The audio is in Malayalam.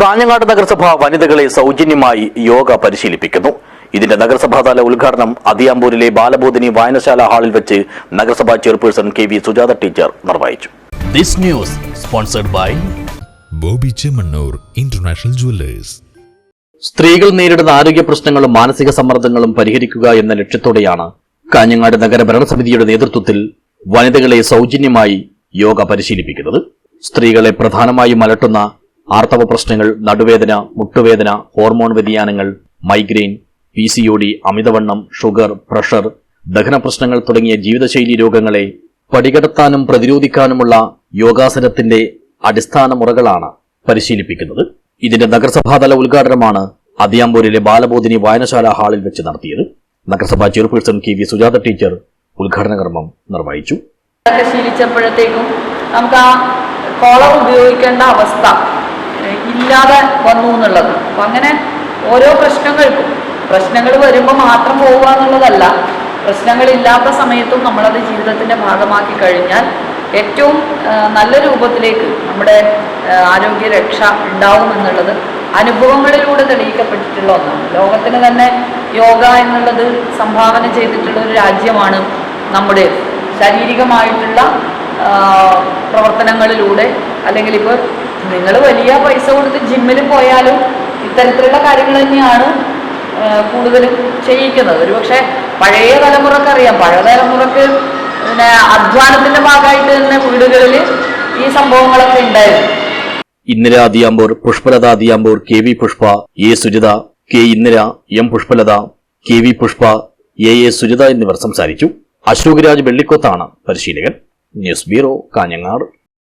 കാഞ്ഞങ്ങാട് നഗരസഭ വനിതകളെ സൗജന്യമായി യോഗ പരിശീലിപ്പിക്കുന്നു. ഇതിന്റെ നഗരസഭാതല ഉദ്ഘാടനം അതിയാമ്പൂരിലെ ബാലബോധിനി വായനശാല ഹാളിൽ വെച്ച് നഗരസഭാ chairperson K V Sujatha teacher നിർവഹിച്ചു. This news sponsored by Bobby Chemmanur international jewellers. സ്ത്രീകൾ നേരിടുന്ന ആരോഗ്യ പ്രശ്നങ്ങളും മാനസിക സമ്മർദ്ദങ്ങളും പരിഹരിക്കുക എന്ന ലക്ഷ്യത്തോടെയാണ് കാഞ്ഞങ്ങാട് നഗര ഭരണസമിതിയുടെ നേതൃത്വത്തിൽ വനിതകളെ സൗജന്യമായി യോഗ പരിശീലിപ്പിക്കുന്നത്. സ്ത്രീകളെ പ്രധാനമായും അലട്ടുന്ന ആർത്തവ പ്രശ്നങ്ങൾ നടുവേദന മുട്ടുവേദന ഹോർമോൺ വ്യതിയാനങ്ങൾ migraine P C O D അമിതവണ്ണം ഷുഗർ പ്രഷർ ദഹന പ്രശ്നങ്ങൾ തുടങ്ങിയ ജീവിതശൈലി രോഗങ്ങളെ പടികടത്താനും പ്രതിരോധിക്കാനുമുള്ള യോഗാസനത്തിന്റെ അടിസ്ഥാന മുറകളാണ് പരിശീലിപ്പിക്കുന്നത്. ഇതിന്റെ നഗരസഭാതല ഉദ്ഘാടനമാണ് അതിയാമ്പൂരിലെ ബാലബോധിനി വായനശാല ഹാളിൽ വെച്ച് നടത്തിയത്. നഗരസഭാ chairperson K V Sujatha teacher ഉദ്ഘാടന കർമ്മം നിർവഹിച്ചു. ശീലിച്ചപ്പോഴത്തേക്കും നമുക്ക് ആ കോളർ ഉപയോഗിക്കേണ്ട അവസ്ഥ ഇല്ലാതെ വന്നു എന്നുള്ളത്. അപ്പം അങ്ങനെ ഓരോ പ്രശ്നങ്ങൾക്കും പ്രശ്നങ്ങൾ വരുമ്പോൾ മാത്രം പോവുക എന്നുള്ളതല്ല. പ്രശ്നങ്ങളില്ലാത്ത സമയത്തും നമ്മളത് ജീവിതത്തിന്റെ ഭാഗമാക്കി കഴിഞ്ഞാൽ ഏറ്റവും നല്ല രൂപത്തിലേക്ക് നമ്മുടെ ആരോഗ്യ രക്ഷ ഉണ്ടാവും എന്നുള്ളത് അനുഭവങ്ങളിലൂടെ തെളിയിക്കപ്പെട്ടിട്ടുള്ള ഒന്നാണ്. ലോകത്തിന് തന്നെ യോഗ എന്നുള്ളത് സംഭാവന ചെയ്തിട്ടുള്ള ഒരു രാജ്യമാണ് നമ്മുടെ ശാരീരികമായിട്ടുള്ള പ്രവർത്തനങ്ങളിലൂടെ അല്ലെങ്കിൽ ഇപ്പോൾ നിങ്ങൾ വലിയ പൈസ കൊടുത്ത് ജിമ്മിൽ പോയാലും ഇത്തരത്തിലുള്ള കാര്യങ്ങൾ തന്നെയാണ് കൂടുതലും ചെയ്യിക്കുന്നത്. ഒരു പക്ഷേ പഴയ തലമുറയ്ക്ക് അറിയാം. പഴയ തലമുറയ്ക്ക് പിന്നെ അധ്വാനത്തിന്റെ ഭാഗമായിട്ട് തന്നെ വീടുകളിൽ ഈ സംഭവങ്ങളൊക്കെ ഉണ്ടായിരുന്നു. Indira Adiyampoor Pushpalatha Adiyampoor K V Pushpa A Sujitha K Indira M Pushpalatha K V Pushpa A A Sujitha എന്നിവർ സംസാരിച്ചു. അശോക് രാജ് വെള്ളിക്കൊത്താണ് പരിശീലകൻ. News bureau Kanhangad.